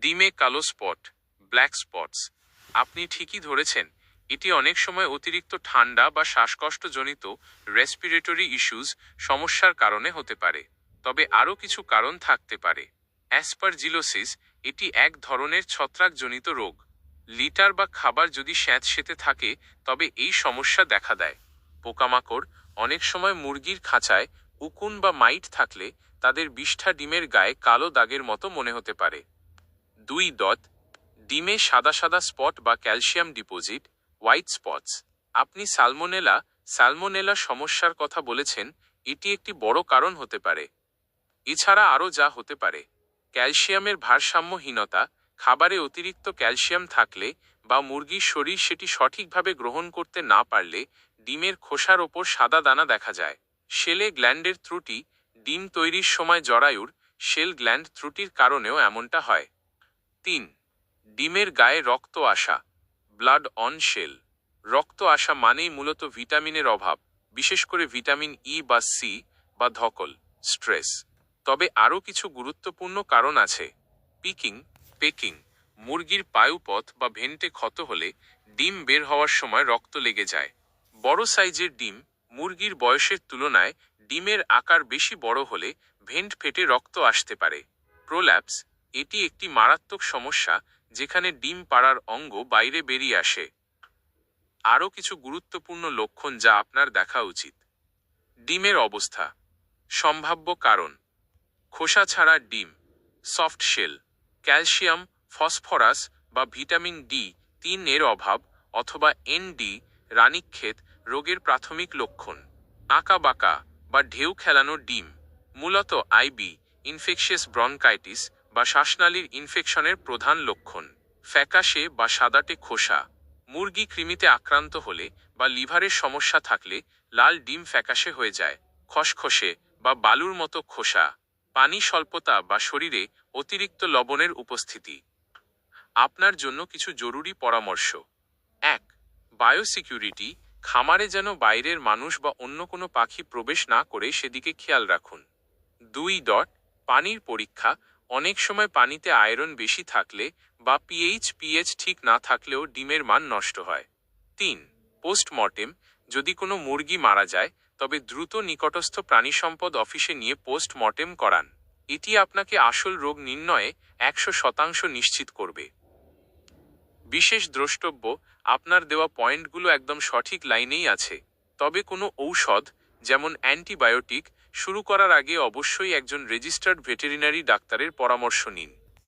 ডিমে কালো spot, black spots. আপনি ঠিকই ধরেছেন, এটি অনেক সময় অতিরিক্ত ঠান্ডা বা শ্বাসকষ্টজনিত রেসপিরেটরি ইস্যুস সমস্যার কারণে হতে পারে। তবে আরও কিছু কারণ থাকতে পারে। অ্যাসপারজিলোসিস এটি এক ধরনের ছত্রাকজনিত রোগ। লিটার বা খাবার যদি স্যাঁতসেতে থাকে, তবে এই সমস্যা দেখা দেয়। পোকামাকড় অনেক সময় মুরগির খাঁচায় উকুন বা মাইট থাকলে তাদের বিষ্ঠা ডিমের গায়ে কালো দাগের মতো মনে হতে পারে। দুই দত ডিমে সাদা সাদা স্পট বা ক্যালসিয়াম ডিপোজিট হোয়াইট স্পটস আপনি সালমোনেলা স্যালমোনেলা সমস্যার কথা বলেছেন, এটি একটি বড় কারণ হতে পারে। এছাড়া আরও যা হতে পারে। ক্যালসিয়ামের ভারসাম্যহীনতা, খাবারে অতিরিক্ত ক্যালসিয়াম থাকলে বা মুরগির শরীর সেটি সঠিকভাবে গ্রহণ করতে না পারলে ডিমের খোসার ওপর সাদা দানা দেখা যায়। শেলে গ্ল্যান্ডের ত্রুটি, ডিম তৈরির সময় জরায়ুর, শেল গ্ল্যান্ড ত্রুটির কারণেও এমনটা হয়। তিন, ডিমের গায়ে রক্ত আসা ব্লাড অন শেল রক্ত আসা মানেই মূলত ভিটামিনের অভাব, বিশেষ করে ভিটামিন ই বা সি বা ধকল স্ট্রেস তবে আরও কিছু গুরুত্বপূর্ণ কারণ আছে। পিকিং পেকিং মুরগির পায়ুপথ বা ভেন্টে ক্ষত হলে ডিম বের হওয়ার সময় রক্ত লেগে যায়। বড় সাইজের ডিম মুরগির বয়সের তুলনায় ডিমের আকার বেশি বড় হলে ভেন্ট ফেটে রক্ত আসতে পারে। প্রোল্যাপস এটি একটি মারাত্মক সমস্যা যেখানে ডিম পাড়ার অঙ্গ বাইরে বেরিয়ে আসে। আরও কিছু গুরুত্বপূর্ণ লক্ষণ যা আপনার দেখা উচিত। ডিমের অবস্থা। সম্ভাব্য কারণ। খোসা ছাড়া ডিম, সফট শেল, ক্যালসিয়াম, ফসফরাস বা ভিটামিন ডি তিন এর অভাব অথবা এনডি রানীক্ষেত রোগের প্রাথমিক লক্ষণ। আঁকা বাঁকা বা ঢেউ খেলানো ডিম, মূলত আইবি ইনফেকশিয়াস ব্রনকাইটিস বা শ্বাসনালীর ইনফেকশনের প্রধান লক্ষণ। ফ্যাকাশে বা সাদাটে খোসা। মুরগি কৃমিতে আক্রান্ত হলে বা লিভারের সমস্যা থাকলে লাল ডিম ফ্যাকাশে হয়ে যায়। খসখসে বা বালুর মতো খোসা। পানি স্বল্পতা বা শরীরে অতিরিক্ত লবণের উপস্থিতি। আপনার জন্য কিছু জরুরি পরামর্শ। এক, বায়োসিকিউরিটি, খামারে যেন বাইরের মানুষ বা অন্য কোনো পাখি প্রবেশ না করে সেদিকে খেয়াল রাখুন। দুই, ডট, পানির পরীক্ষা অনেক সময় পানিতে আয়রন বেশি থাকলে বা পিএইচ পিএইচ ঠিক না থাকলেও ডিমের মান নষ্ট হয়। তিন, পোস্টমর্টেম, যদি কোনো মুরগি মারা যায়, তবে দ্রুত নিকটস্থ প্রাণী সম্পদ অফিসে নিয়ে পোস্টমর্টেম করান। এটি আপনাকে আসল রোগ নির্ণয়ে একশো শতাংশ নিশ্চিত করবে। বিশেষ দ্রষ্টব্য, আপনার দেওয়া পয়েন্টগুলো একদম সঠিক লাইনেই আছে, তবে কোনো ঔষধ যেমন অ্যান্টিবায়োটিক শুরু করার আগে অবশ্যই একজন রেজিস্টার্ড ভেটেরিনারি ডাক্তারের পরামর্শ নিন।